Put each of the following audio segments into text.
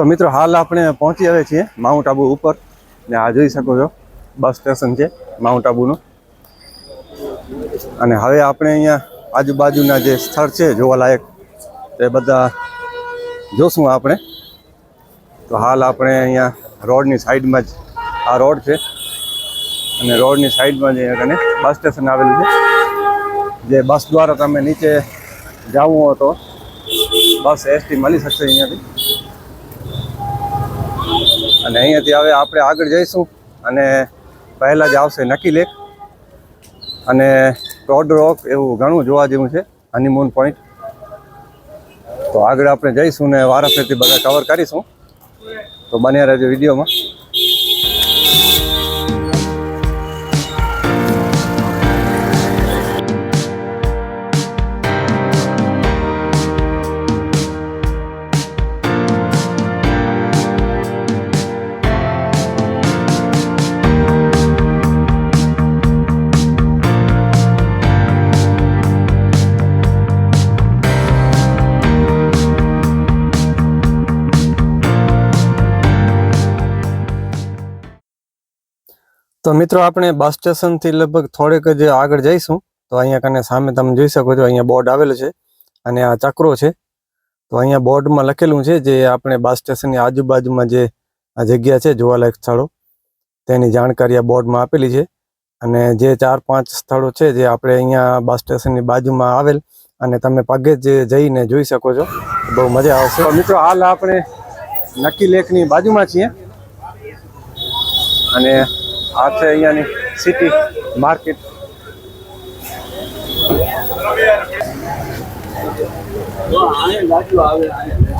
તો મિત્રો હાલ આપણે પહોંચી આવ્યા છીએ માઉન્ટ આબુ ઉપર. ને આ જોઈ શકો છો, બસ સ્ટેશન છે માઉન્ટ આબુનું. અને હવે આપણે અહીંયા આજુબાજુના જે સ્થળ છે જોવાલાયક, તે બધા જોશું આપણે. તો હાલ આપણે અહીંયા રોડની સાઈડમાં જ, આ રોડ છે. અને રોડની સાઈડમાં જ અહીંયા કને બસ સ્ટેશન આવેલું છે. જે બસ દ્વારા તમે નીચે જવું તો બસ એસટી મળી શકશે અહીંયાથી. અને અહીંયાથી હવે આપણે આગળ જઈશું અને પહેલાં જ આવશે નકી લેક અને ટોડ રોક એવું ઘણું જોવા જેવું છે હનીમૂન પોઈન્ટ તો આગળ આપણે જઈશું ને વારાફરતી બધા કવર કરીશું. તો બન્યા રહેજો વિડીયોમાં. તો મિત્રો, આપણે બસ સ્ટેશનથી લગભગ થોડેક જ આગળ જઈશું. તો અહીંયા કને સામે તમે જોઈ શકો છો, અહીંયા બોર્ડ આવેલું છે અને આ ચક્રો છે. તો અહીંયા બોર્ડમાં લખેલું છે જે આપણે બસ સ્ટેશનની આજુબાજુમાં જે આ જગ્યા છે, જોવાલાયક સ્થળો, તેની જાણકારી આ બોર્ડમાં આપેલી છે. અને જે ચાર પાંચ સ્થળો છે જે આપણે અહીંયા બસ સ્ટેશનની બાજુમાં આવેલ અને તમે પગે જ જઈને જોઈ શકો છો. બહુ મજા આવશે. મિત્રો, હાલ આપણે નક્કી લેકની બાજુમાં છીએ. અને આ છે અહીંયાની સિટી માર્કેટ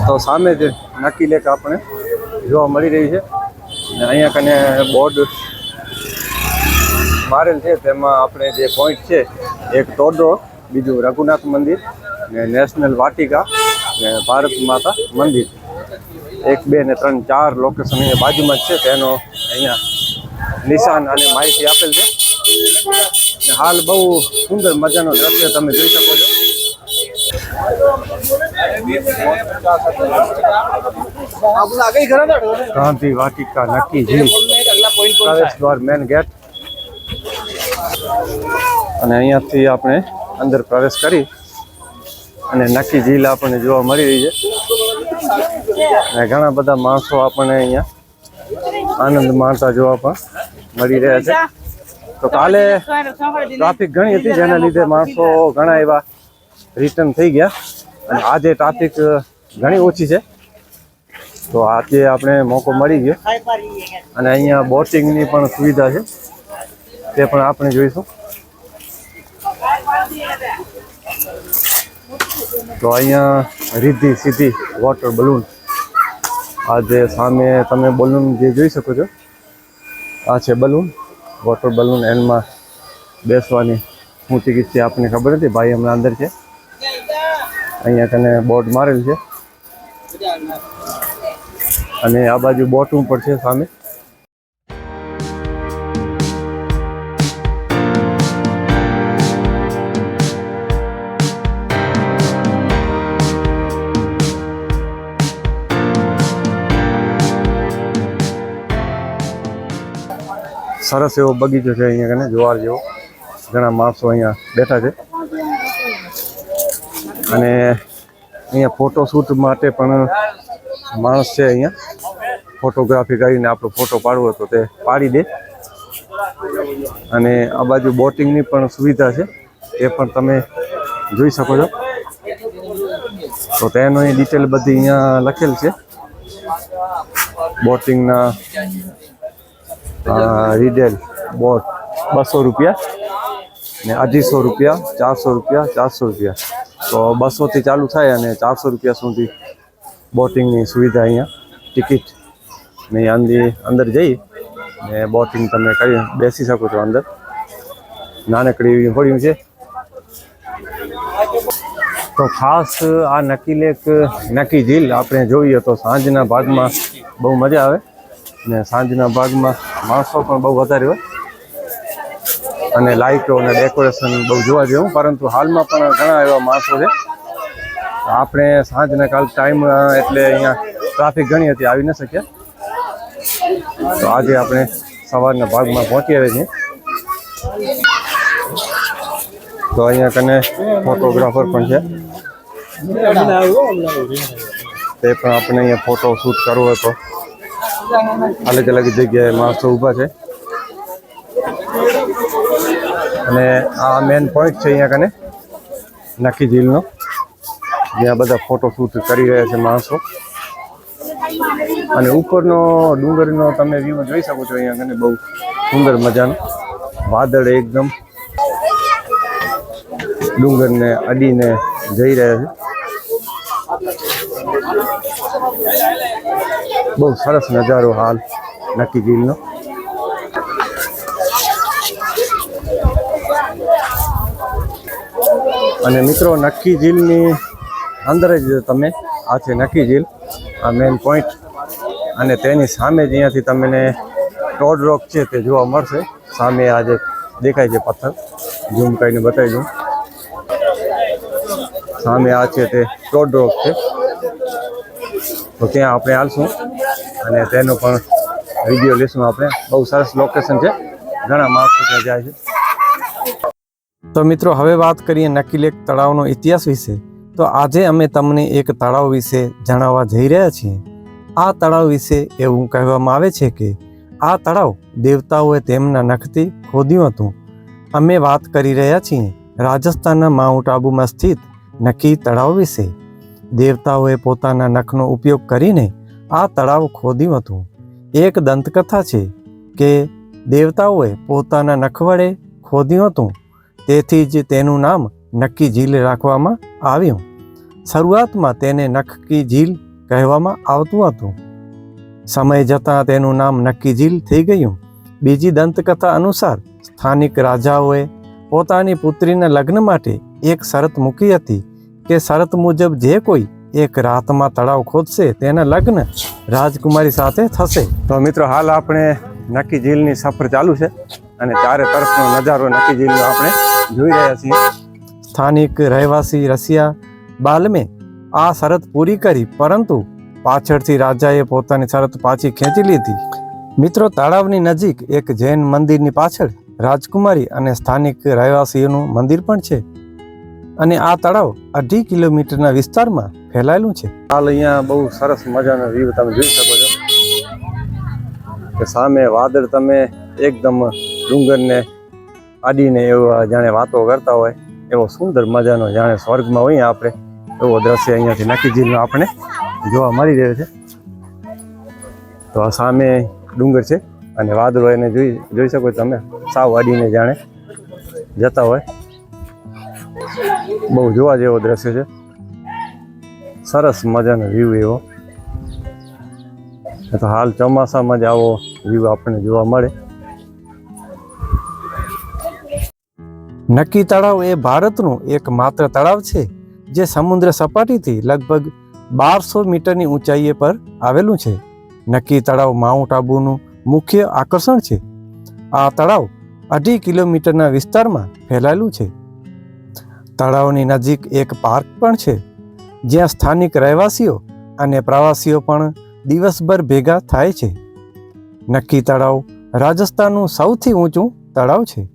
તો સામે જ નક્કી લેક આપણે જોવા મળી રહી છે. અને અહીંયા કને બોર્ડ મારેલ છે. તેમાં આપણે જે પોઈન્ટ છે, એક ટોડો બીજું રઘુનાથ મંદિર, ને નેશનલ વાટિકા, ને ભારત માતા મંદિર. એક, બે ને ત્રણ, ચાર લોકેશન અહીંયા બાજુમાં જ છે. તેનો અહીંયા નિશાન અને માહિતી આપેલ છે. હાલ બહુ સુંદર મજાનો દ્રશ્ય તમે જોઈ શકો છો. ગાંધી વાટિકા નક્કી ઝીલ પ્રવેશ દ્વાર મેન ગેટ. અને અહીંયાથી આપણે અંદર પ્રવેશ કરી અને નક્કી ઝીલ આપણને જોવા મળી રહી છે. અને ઘણા બધા માણસો આપણને અહીંયા આનંદ માણતા જોવા પણ મળી રહ્યા છે. તો કાલે ટ્રાફિક ઘણી હતી જેના લીધે માણસો ઘણા એવા રિટર્ન થઈ ગયા. અને આજે ટ્રાફિક ઘણી ઓછી છે. તો આજે આપણે મોકો મળી ગયો. અને અહીંયા બોટિંગની પણ સુવિધા છે. તે પણ આપણે જોઈશું. તો અહીંયા રીધી સીધી વોટર બલૂન આજે સામે તમે બલૂન જે જોઈ શકો છો આ છે બલૂન. વોટર બલૂન એન્ડમાં બેસવાની હું ટિકિટ છે આપણને ખબર હતી? ભાઈ હમણાં અંદર છે. અહીંયા કને બોટ મારેલ છે. અને આ બાજુ બોટ ઉપર છે સામે. સરસ એવો બગીચો છે અહીંયા કને, જોવાર જેવો. ઘણા માણસો અહીંયા બેઠા છે. અને અહીંયા ફોટોશૂટ માટે પણ માણસ છે અહીંયા. ફોટોગ્રાફી કરીને આપણો ફોટો પાડવો હતો તો પાડી દે. અને આ બાજુ બોટિંગની પણ સુવિધા છે. એ પણ તમે જોઈ શકો છો. તો તેનો ડિટેલ બધી અહીંયા લખેલ છે. બોટિંગના રીડેલ બોટ બસો રૂપિયા ને અઢીસો રૂપિયા, ચારસો રૂપિયા ચારસો રૂપિયા. તો બસોથી ચાલુ થાય અને ચારસો રૂપિયા સુધી બોટિંગની સુવિધા અહીંયા. ટિકિટ ને અંદર અંદર જઈ ને બોટિંગ તમે કરી, બેસી શકો છો અંદર. નાનકડી એવી હોળીયું છે. તો ખાસ આ નકી લેક નકી ઝીલ આપણે જોઈએ તો સાંજના ભાગમાં બહુ મજા આવે. ને સાંજના ભાગમાં માણસો પણ બહુ વધારે હોય. અને લાઇટો અને ડેકોરેશન બહુ જોવા જેવું, પરંતુ હાલમાં પણ ઘણા એવા માણસો છે. આપણે સાંજના કાલ ટાઈમ એટલે અહીંયા ટ્રાફિક ઘણી હતી, આવી ન શક્યા. તો આજે આપણે સવારના ભાગમાં પહોંચી આવ્યા છીએ. તો અહીંયા કને ફોટોગ્રાફર પણ છે. તે પણ આપણે અહીંયા ફોટો શૂટ કરવો હોય તો અલગ અલગ જગ્યાએ માણસો ઊભા છે. અને આ મેન પોઈન્ટ છે અહીંયા કને નક્કી ઝીલનો જ્યાં બધા ફોટોશૂટ કરી રહ્યા છે માણસો. અને ઉપરનો ડુંગરનો તમે વ્યૂ જોઈ શકો છો અહીંયા કને, બહુ સુંદર મજાનો. વાદળ એકદમ. ડુંગરને અડીને જઈ રહ્યા છે. બહુ સરસ નજારો હાલ નક્કી ઝીલનો અને મિત્રો, નક્કી ઝીલની અંદર જ તમે, આ છે નક્કી ઝીલ આ મેઇન પોઈન્ટ અને તેની સામે જ અહીંયાથી તમને ટોડ રોક છે તે જોવા મળશે. સામે આ જે દેખાય છે પથ્થર. ઝૂમ કરીને બતાવી દઉં. સામે આ છે તે ટોડ રોક છે. તો ત્યાં આપણે હાલશું. અને તેનો પણ વીડિયો લઈશું આપણે. બહુ સરસ લોકેશન છે. ઘણા માણસો ત્યાં જાય છે. તો મિત્રો, હવે વાત કરીએ નકીલેક તળાવનો ઇતિહાસ વિશે. તો આજે અમે તમને એક તળાવ વિશે જણાવવા જઈ રહ્યા છીએ. આ તળાવ વિશે એવું કહેવામાં આવે છે કે, આ તળાવ દેવતાઓએ તેમના નખથી ખોદ્યું હતું. અમે વાત કરી રહ્યા છીએ રાજસ્થાનના માઉન્ટ આબુમાં સ્થિત નકી તળાવ વિશે. દેવતાઓએ પોતાના નખનો ઉપયોગ કરીને આ તળાવ ખોદ્યું હતું. એક દંતકથા છે કે દેવતાઓએ પોતાના નખ વડે ખોદ્યું હતું. તેથી જ તેનું નામ નક્કી ઝીલ રાખવામાં આવ્યું. શરૂઆતમાં તેને નક્કી ઝીલ કહેવામાં આવતું હતું. સમય જતાં તેનું નામ નક્કી ઝીલ થઈ ગયું. બીજી દંતકથા અનુસાર સ્થાનિક રાજાઓએ પોતાની પુત્રીના લગ્ન માટે એક શરત મૂકી હતી કે શરત મુજબ જે કોઈ એક રાતમાં તળાવ ખોદશે, તેના લગ્ન રાજકુમારી સાથે થશે. તો મિત્રો, હાલ આપણે નક્કી ઝીલની સફર ચાલુ છે અને ચારે તરફનો નજારો નક્કી ઝીલનો આપણે જોઈ રહ્યા છીએ. સ્થાનિક રહેવાસી રશિયા બાલમે આ શરત પૂરી કરી, પરંતુ પાછળથી રાજાએ પોતાની શરત પાછી ખેંચી લીધી. મિત્રો, તળાવની નજીક એક જૈન મંદિરની પાછળ રાજકુમારી અને સ્થાનિક રહેવાસીઓનું મંદિર પણ છે. અને આ તળાવ અઢી કિલોમીટરના વિસ્તારમાં ફેલાયેલું છે. હાલ અહીંયા બહુ સરસ મજાનો વ્યૂ તમે જોઈ શકો છો. કે સામે વાદળ તમે એકદમ ડુંગરને આડીને એવા જાણે વાતો કરતા હોય, એવો સુંદર મજાનો જાણે સ્વર્ગમાં હોય આપણે, એવો દ્રશ્ય અહીંયાથી નક્કી જીલનો આપણે જોવા મળી રહ્યો છે. તો આ સામે ડુંગર છે અને વાદળો એને જોઈ જોઈ શકો તમે, સાવ અડીને જાણે જતા હોય. બહુ જોવા જેવો દ્રશ્ય છે. સરસ મજાનો વ્યૂ એવો. તો હાલ ચોમાસામાં જ આવો વ્યૂ આપણને જોવા મળે. નક્કી તળાવ એ ભારતનું એક માત્ર તળાવ છે, જે સમુદ્ર સપાટીથી લગભગ બારસો મીટરની ઊંચાઈએ પર આવેલું છે. નક્કી તળાવ માઉન્ટ આબુનું મુખ્ય આકર્ષણ છે. આ તળાવ અઢી કિલોમીટરના વિસ્તારમાં ફેલાયેલું છે. તળાવની નજીક એક પાર્ક પણ છે. જ્યાં સ્થાનિક રહેવાસીઓ અને પ્રવાસીઓ પણ દિવસભર ભેગા થાય છે. નક્કી તળાવ રાજસ્થાનનું સૌથી ઊંચું તળાવ છે.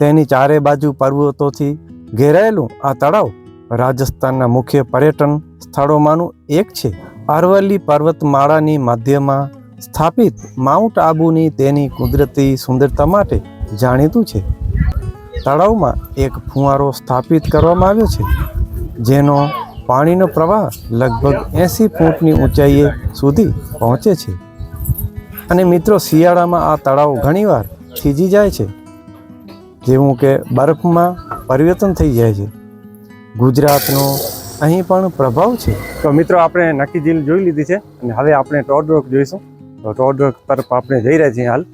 તેની ચારે બાજુ પર્વતોથી ઘેરાયેલું આ તળાવ રાજસ્થાનના મુખ્ય પર્યટન સ્થળોમાંનું એક છે. અરવલ્લી પર્વતમાળાની મધ્યમાં સ્થાપિત માઉન્ટ આબુની તેની કુદરતી સુંદરતા માટે જાણીતું છે. તળાવમાં એક ફુવારો સ્થાપિત કરવામાં આવ્યો છે, જેનો પાણીનો પ્રવાહ લગભગ એંસી ફૂટની ઊંચાઈએ સુધી પહોંચે છે. અને મિત્રો, શિયાળામાં આ તળાવ ઘણીવાર થીજી જાય છે, જેવું કે બરફમાં પરિવર્તન થઈ જાય છે. ગુજરાતનો અહીં પણ પ્રભાવ છે. તો મિત્રો, આપણે નક્કી ઝીલ જોઈ લીધી છે અને હવે આપણે ટોડ રોક જોઈશું. તો ટોડ રોક તરફ આપણે જઈ રહ્યા છીએ હાલ.